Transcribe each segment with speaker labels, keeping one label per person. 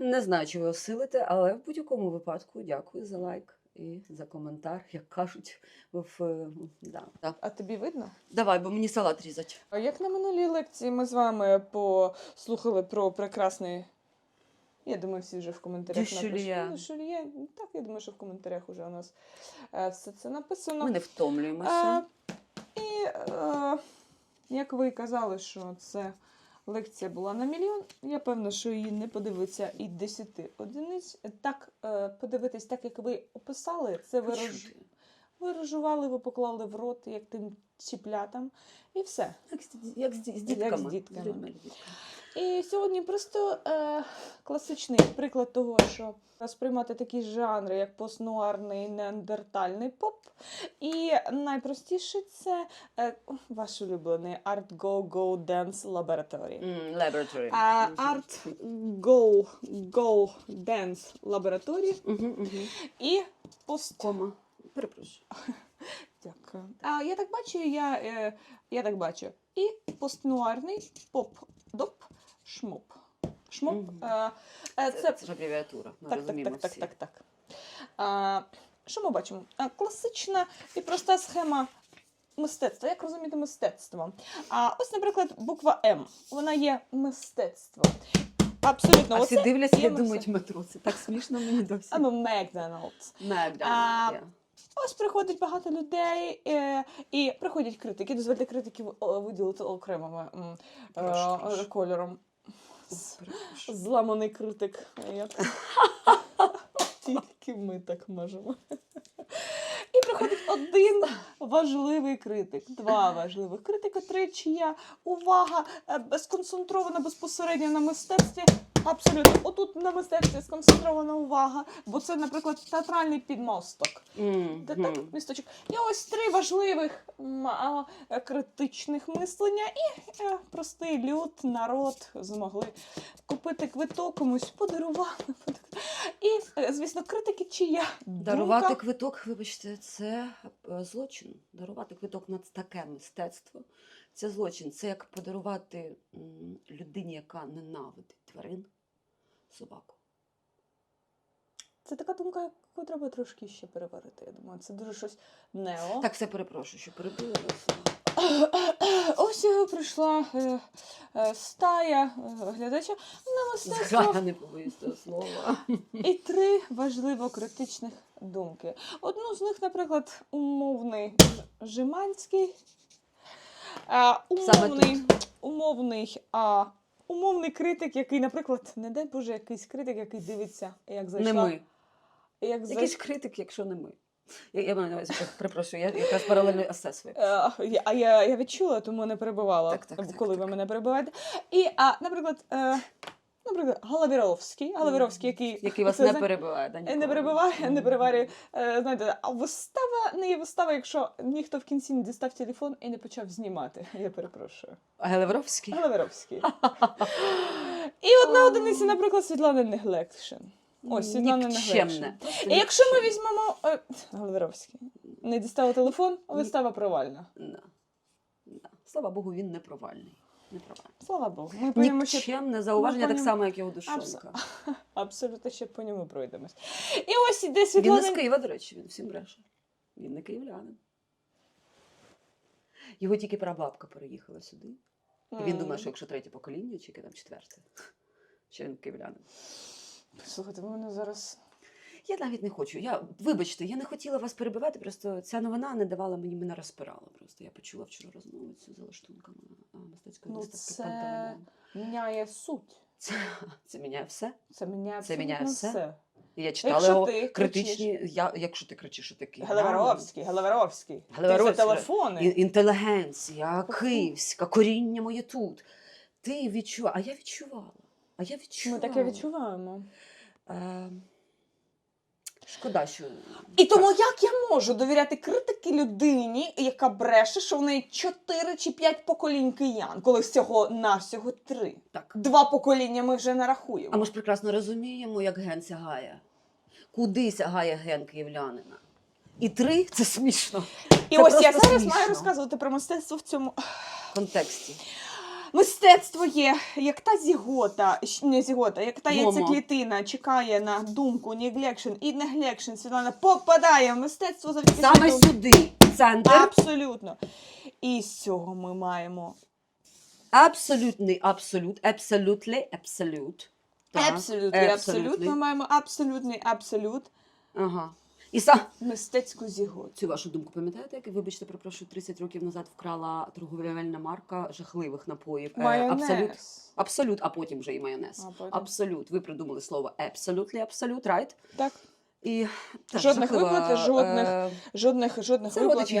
Speaker 1: Не знаю, чи ви осилите, але в будь-якому випадку дякую за лайк і за коментар, як кажуть. В, да. Да.
Speaker 2: А тобі видно?
Speaker 1: Давай, бо мені салат різать.
Speaker 2: А Як на минулій лекції ми з вами послухали про прекрасний. Я думаю, всі вже в коментарях напишуть. Дюшельє. Так, я думаю, що в коментарях вже у нас е, все це написано.
Speaker 1: Ми не втомлюємося.
Speaker 2: Е, і е, як ви казали, що це лекція була на мільйон, я певна, що її не подивиться і 10 одиниць. Так, е, подивитись так, як ви описали, це ви, роз... Ви розжували, ви поклали в рот, як тим чіплятам, і все.
Speaker 1: Як з, як з, з дітками.
Speaker 2: дітками.
Speaker 1: З дітками.
Speaker 2: І сьогодні просто е, класичний приклад того, що сприймати такі жанри, як постнуарний неандертальний поп. І найпростіше це е, ваш улюблений Art Go Go Dance Laboratory.
Speaker 1: М, Laboratory.
Speaker 2: А, Art Go Go Dance Laboratory
Speaker 1: Мгм, мгм.
Speaker 2: і пост.
Speaker 1: Кома. Перепрошую.
Speaker 2: Дякую. А я так бачу, я, е, я так бачу. І постнуарний поп-доп шмоп. Шмоп. Е, е,
Speaker 1: Це,
Speaker 2: це
Speaker 1: це ж абревіатура. Ми
Speaker 2: так, так,
Speaker 1: розуміємо
Speaker 2: так, так,
Speaker 1: всі.
Speaker 2: так, так. А, що ми бачимо? А, класична і проста схема мистецтва. Як розуміти мистецтво? А ось, наприклад, буква М. Вона є мистецтво. Абсолютно,
Speaker 1: А всі
Speaker 2: оце
Speaker 1: дивляться
Speaker 2: є
Speaker 1: і думають метро. Це так смішно мені досі.
Speaker 2: I'm a А,
Speaker 1: я.
Speaker 2: Ось приходить багато людей, е, і приходять критики. Дозвольте критиків о, виділити окремим е,
Speaker 1: прошу.
Speaker 2: кольором. Зламаний критик. Тільки ми так можемо. І приходить один важливий критик, два важливих критика, три чия увага е, сконцентрована безпосередньо на мистецтві. Абсолютно, отут на мистецтві сконцентрована увага, бо це, наприклад, театральний підмосток. Де так, місточок. І ось три важливих критичних мислення, і е, простий люд, народ змогли купити квиток, комусь подарували. І, е, звісно, критики чия
Speaker 1: Дарувати
Speaker 2: думка.
Speaker 1: квиток, вибачте, це е, злочин. Дарувати квиток на таке мистецтво. Це злочин. Це як подарувати людині, яка ненавидить тварин, собаку.
Speaker 2: Це така думка, яку треба трошки ще переварити. Я думаю, це дуже щось нео.
Speaker 1: Так, все перепрошую, що перебила.
Speaker 2: Ось е, прийшла е, е, стая е, глядача на мистецтво.
Speaker 1: Не того слова.
Speaker 2: І три важливо критичних думки. Одну з них, наприклад, умовний Жиманський,
Speaker 1: Саме
Speaker 2: умовний, умовний, а, умовний критик, який, наприклад, не дай Боже, якийсь критик, який дивиться, як зайшла.
Speaker 1: Не ми.
Speaker 2: Як
Speaker 1: Якийсь критик, якщо не ми. Я, я маю на увазі, я якраз паралельно есе своє.
Speaker 2: Е, я- А я, я відчула, тому не перебувала,
Speaker 1: Так, так, так,
Speaker 2: коли ви
Speaker 1: так.
Speaker 2: мене перебуваєте. І, а, наприклад, е, наприклад, Галавіровський, Галавіровський, який,
Speaker 1: Який вас
Speaker 2: це
Speaker 1: не перебиває. Да, ніколи.
Speaker 2: Не перебиває, не переварює. Е, знаєте, а вистава не є вистава, якщо ніхто в кінці не дістав телефон і не почав знімати. Я перепрошую.
Speaker 1: А Гелевровський?
Speaker 2: Галаверовський. І одна одиниця, наприклад, Світлана Неглекшин. Ось Світлана.
Speaker 1: Нікчемне. Просто
Speaker 2: І якщо ми
Speaker 1: нікчемне.
Speaker 2: візьмемо е, Галаверовський, не дістав телефон, вистава провальна.
Speaker 1: Да. Да. Слава Богу, він не провальний. Не провальний.
Speaker 2: Слава Богу. Ми по ньому ще
Speaker 1: Нікчемне зауваження, так само, як його душонка.
Speaker 2: абсолютно ще по ньому пройдемось. І ось іде
Speaker 1: Він не з Києва, до речі, він всім бреше. Він не київлянин. Його тільки прабабка переїхала сюди. І він думає, що якщо третє покоління, чи яке там четверте, що він київлянин.
Speaker 2: Слухайте, ви мене зараз.
Speaker 1: Я навіть не хочу. Я, вибачте, я не хотіла вас перебивати, просто ця новина не давала мені, мене розпирала. Просто я почула вчора розмову цю за лаштунками мистецької
Speaker 2: Ну,
Speaker 1: виставки
Speaker 2: це
Speaker 1: «Пантелеймон».
Speaker 2: міняє суть.
Speaker 1: Це, це міняє все.
Speaker 2: Це міняє
Speaker 1: Це міняє все? І я читала
Speaker 2: Якщо
Speaker 1: його
Speaker 2: ти
Speaker 1: критичні. Я, якщо ти кричиш, що
Speaker 2: Гелеверовський. Ти
Speaker 1: Гелеверовський,
Speaker 2: за телефони.
Speaker 1: Інтелігенція, київська, коріння моє тут. Ти відчувала, а я відчувала. А я
Speaker 2: Ми таке відчуваємо.
Speaker 1: Е, шкода, що.
Speaker 2: І тому як я можу довіряти критики людині, яка бреше, що в неї 4 чи 5 поколінь киян, коли всього навсього 3.
Speaker 1: Так.
Speaker 2: Два покоління ми вже
Speaker 1: А ми ж прекрасно розуміємо, як ген сягає. Куди сягає ген київлянина? І три це смішно
Speaker 2: І
Speaker 1: це
Speaker 2: ось я зараз
Speaker 1: смішно.
Speaker 2: маю розказувати про мистецтво в цьому
Speaker 1: контексті.
Speaker 2: Мистецтво є, як та зігота, не зігота, як та яйцеклітина чекає на думку неглекшн і неглекшн Світлана попадає в мистецтво завдяки
Speaker 1: Саме
Speaker 2: думці.
Speaker 1: сюди, центр.
Speaker 2: Абсолютно. І з цього ми маємо
Speaker 1: Абсолютний абсолют, абсолютли, абсолют.
Speaker 2: Абсолютний абсолют. Ми маємо абсолютний абсолют
Speaker 1: Ага. І сам
Speaker 2: мистецьку зігу.
Speaker 1: цю вашу думку пам'ятаєте, як вибачте, перепрошую, 30 років назад вкрала торговельна марка жахливих напоїв. Е,
Speaker 2: Майонез.
Speaker 1: Абсолют, абсолют, а потім вже і майонез.
Speaker 2: А потім-
Speaker 1: Абсолют. Ви придумали слово absolutely, абсолют, right?
Speaker 2: Так.
Speaker 1: І так,
Speaker 2: Жодних
Speaker 1: жахлива,
Speaker 2: виплат, жодних
Speaker 1: е,
Speaker 2: Жодних жодних
Speaker 1: Це
Speaker 2: виплат
Speaker 1: родичі
Speaker 2: не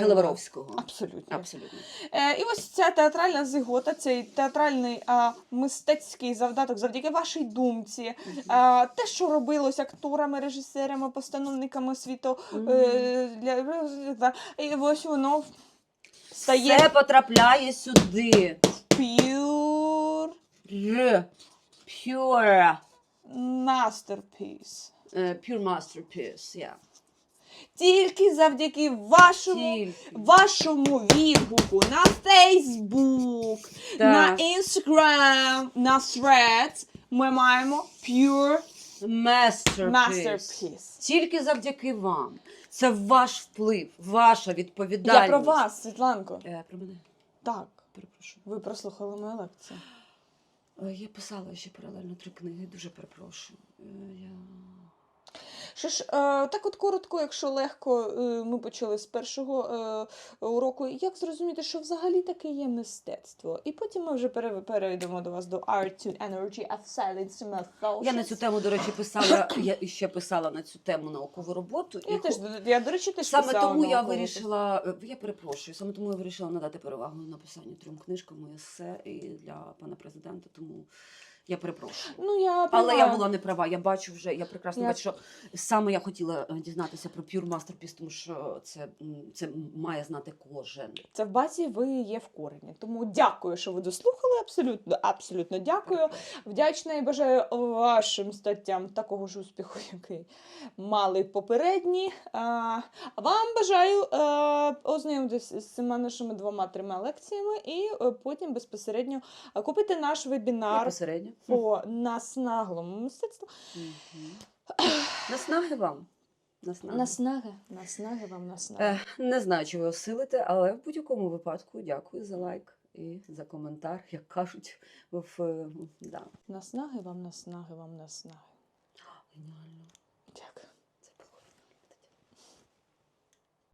Speaker 2: Абсолютно.
Speaker 1: Абсолютно.
Speaker 2: Е, і ось ця театральна зигота, цей театральний а, мистецький завдаток завдяки вашій думці. А, те, що робилось акторами, режисерами, постановниками світу е, для і ось воно стає
Speaker 1: Все потрапляє сюди.
Speaker 2: pure
Speaker 1: Р. Pure.
Speaker 2: masterpiece.
Speaker 1: Е, Pure masterpiece, yeah.
Speaker 2: Тільки завдяки вашому.
Speaker 1: Тільки.
Speaker 2: Вашому відгуку на Facebook, на
Speaker 1: Так.
Speaker 2: Instagram, на Threads ми маємо pure
Speaker 1: Masterpiece.
Speaker 2: masterpiece.
Speaker 1: Тільки завдяки вам. Це ваш вплив, ваша відповідальність.
Speaker 2: Я про вас, Світланко.
Speaker 1: Е, про мене,
Speaker 2: Так,
Speaker 1: перепрошую.
Speaker 2: ви прослухали мою лекцію.
Speaker 1: Е, Я писала ще паралельно три книги, дуже перепрошую. Е, Я...
Speaker 2: Що ж, е, так от коротко, якщо легко, е, ми почали з першого е, уроку. Як зрозуміти, що взагалі таке є мистецтво? І потім ми вже перейдемо до вас до Art to Energy of Silence Method.
Speaker 1: я на цю тему, до речі, писала, я ще писала на цю тему наукову роботу.
Speaker 2: Я
Speaker 1: і
Speaker 2: теж, я, до речі, теж
Speaker 1: Саме
Speaker 2: писала
Speaker 1: тому я вирішила, я перепрошую, саме тому я вирішила надати перевагу написанню трьом книжкам і есе і для пана президента, тому я перепрошую.
Speaker 2: Ну, я
Speaker 1: Але я була не права. Я бачу вже, я прекрасно
Speaker 2: Я-
Speaker 1: бачу, що саме я хотіла е, дізнатися про Pure Masterpiece, тому що це, це має знати кожен.
Speaker 2: Це в базі ви є в корені. Тому дякую, що ви дослухали. Абсолютно, абсолютно дякую. Вдячна і бажаю вашим статтям такого ж успіху, який мали попередні. А вам бажаю е, ознайомитися з цими нашими двома трьома лекціями і е, потім безпосередньо купити наш вебінар
Speaker 1: посередньо.
Speaker 2: По наснаглому мистецтву.
Speaker 1: Наснаги вам. Наснаги.
Speaker 2: Наснаги, наснаги вам наснаги.
Speaker 1: Не знаю, чи ви осилите, але в будь-якому випадку дякую за лайк і за коментар, як кажуть в е, да.
Speaker 2: Наснаги вам, наснаги вам, наснаги.
Speaker 1: Геніально.